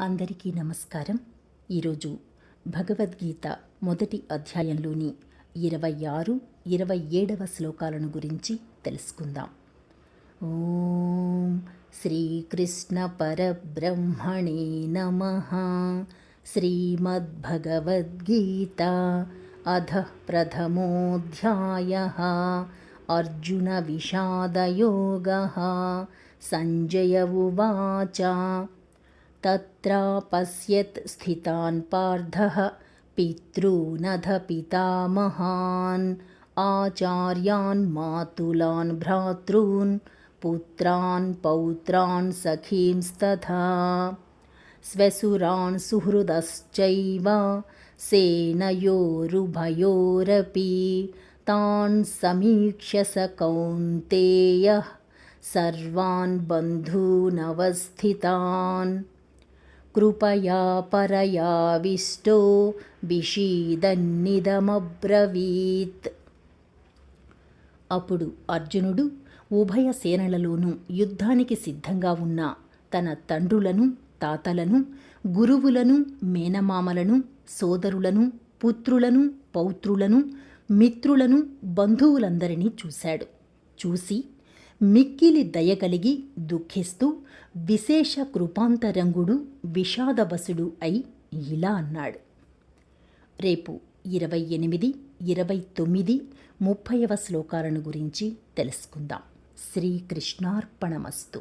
అందరికీ నమస్కారం. ఈరోజు భగవద్గీత మొదటి అధ్యాయంలోని ఇరవై ఆరు ఇరవై ఏడవ శ్లోకాలను గురించి తెలుసుకుందాం. ఓం శ్రీకృష్ణ పరబ్రహ్మణే నమ. శ్రీమద్భగవద్గీత అధ ప్రథమోధ్యాయ. అర్జున విషాదయోగ. సంజయ ఉవాచ. तत्रापश्यत् स्थितान् पार्थः। पितॄनध पितामहान् आचार्यान् मातुलान् भ्रातॄन् पुत्रान् पौत्रान् सखींस्तथा। स्वसुरान् सुहृदश्चैव सेनयोरुभयोरपि। तान् समीक्ष्य स कौन्तेयः। सर्वान् बन्धूनवस्थितान् कृपया परयाविष्टो విషీదన్నిదమబ్రవీత్ అప్పుడు అర్జునుడు ఉభయ సేనలలోనూ యుద్ధానికి సిద్ధంగా ఉన్న తన తండ్రులను తాతలను గురువులను మేనమామలను సోదరులను పుత్రులను పౌత్రులను మిత్రులను బంధువులందరినీ చూశాడు చూసి మిక్కిలి దయగలిగి దుఃఖిస్తూ విశేష కృపాంతరంగుడు విషాదవసుడు అయి ఇలా అన్నాడు రేపు ఇరవై ఎనిమిది ఇరవై తొమ్మిది ముప్పైవ శ్లోకాలను గురించి తెలుసుకుందాం శ్రీకృష్ణార్పణమస్తు